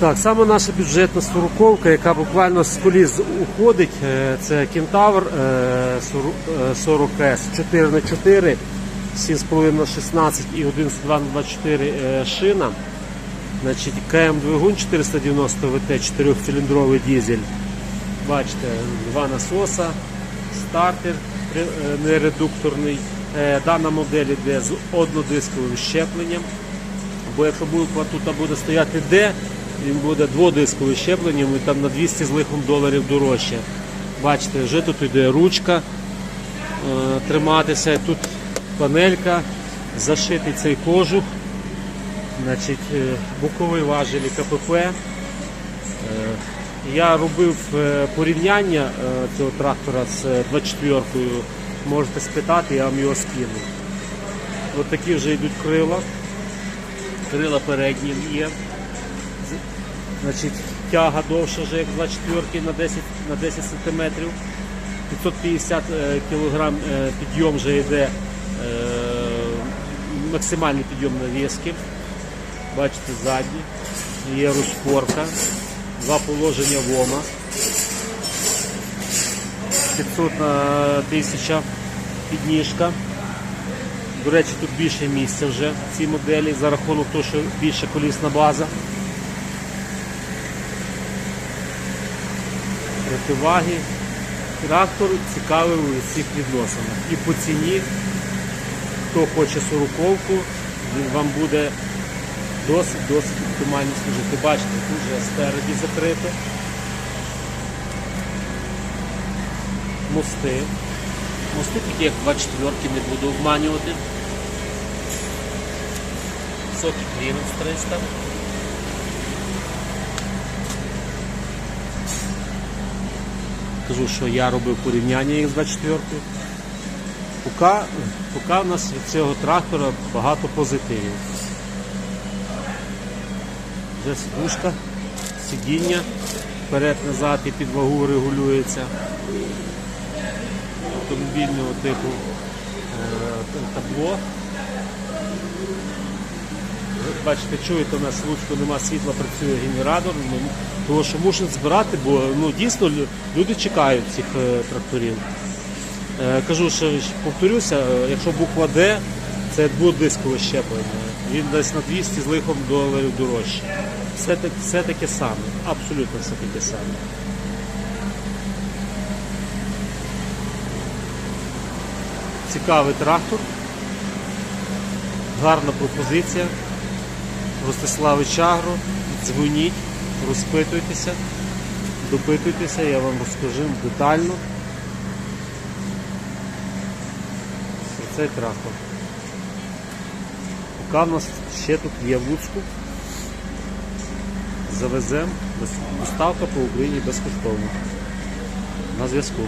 Так, саме наша бюджетна сороковка, яка буквально з коліс уходить, е, це Кентавр е, 40S 4х4, 7,5 на 16 і 1,2 на 24 е, шина. Значить, КМ двигун 490 ВТ, 4-циліндровий дизель. Бачите, два насоса, стартер е, нередукторний. Дана модель йде з однодисковим щепленням. Бо якщо буде, тут буде стояти D, він буде дводисковим щепленням і там на 200 з лихом доларів дорожче. Бачите, вже тут йде ручка е, триматися. Тут панелька, зашитий цей кожух, значить, е, боковий важелі КПП. Е, я робив е, порівняння е, цього трактора з 24-кою. Можете спитати, я вам його скину. Ось такі вже йдуть крила. Крила передні є. Значить, тяга довша вже як 24 на 10 на 10 см. 550 кг підйом вже йде е, максимальний підйом на віски. Бачите, задні. Є розпорка, два положення вома. 500 на 1000 підніжка. До речі, тут більше місця вже в цій моделі за рахунок того, що більше колісна база. Противаги. Трактор цікавий у всіх відносинах. І по ціні, хто хоче сороковку, він вам буде досить-досить оптимально служити. Бачите, тут вже спереді закрито. Мости. Мости такі, як 24 не буду обманювати. Соки кліренс 300. Кажу, що я робив порівняння їх з 24. Поки, поки в нас від цього трактора багато позитивів. Вже сидушка, сидіння, вперед-назад і під вагу регулюється автомобільного типу е, табло. Бачите, чуєте, у нас в Луцьку нема світла, працює генератор, ну, тому що мусить збирати, бо ну, дійсно люди чекають цих е, тракторів. Е, кажу, що повторюся, е, якщо буква Д, це дводискове щеплення. Він десь на 200 з лихом доларів дорожче. Все, все таке саме, абсолютно все таке саме. Цікавий трактор, гарна пропозиція. Ростиславич Агро, дзвоніть, розпитуйтеся, допитуйтеся, я вам розкажу детально про цей трактор. Поки в нас ще тут є в Луцьку, завеземо, доставка по Україні безкоштовно. На зв'язку.